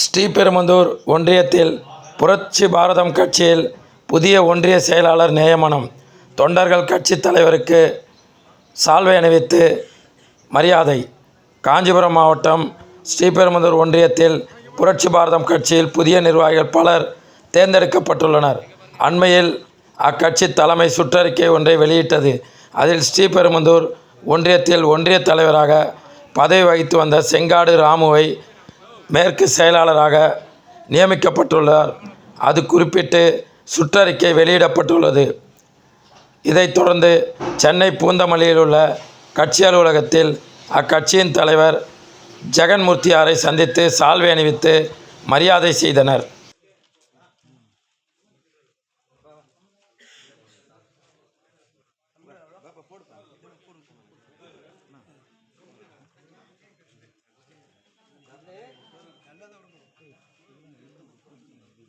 ஸ்ரீபெரும்புதூர் ஒன்றியத்தில் புரட்சி பாரதம் கட்சியில் புதிய ஒன்றிய செயலாளர் நியமனம். தொண்டர்கள் கட்சித் தலைவருக்கு சால்வை அணிவித்து மரியாதை. காஞ்சிபுரம் மாவட்டம் ஸ்ரீபெரும்புதூர் ஒன்றியத்தில் புரட்சி பாரதம் கட்சியில் புதிய நிர்வாகிகள் பலர் தேர்ந்தெடுக்கப்பட்டுள்ளனர். அண்மையில் அக்கட்சி தலைமை சுற்றறிக்கை ஒன்றை வெளியிட்டது. அதில் ஸ்ரீபெரும்புதூர் ஒன்றியத்தில் ஒன்றிய தலைவராக பதவி வகித்து வந்த செங்காடு ராமுவை மேற்கு செயலாளராக நியமிக்கப்பட்டுள்ளார். அது குறிப்பிட்டு சுற்றறிக்கை வெளியிடப்பட்டுள்ளது. இதைத் தொடர்ந்து சென்னை பூந்தமல்லியில் உள்ள கட்சி அலுவலகத்தில் அக்கட்சியின் தலைவர் ஜெகன்மூர்த்தியாரை சந்தித்து சால்வை அணிவித்து மரியாதை செய்தனர்.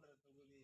மாமன்ற தொகுதி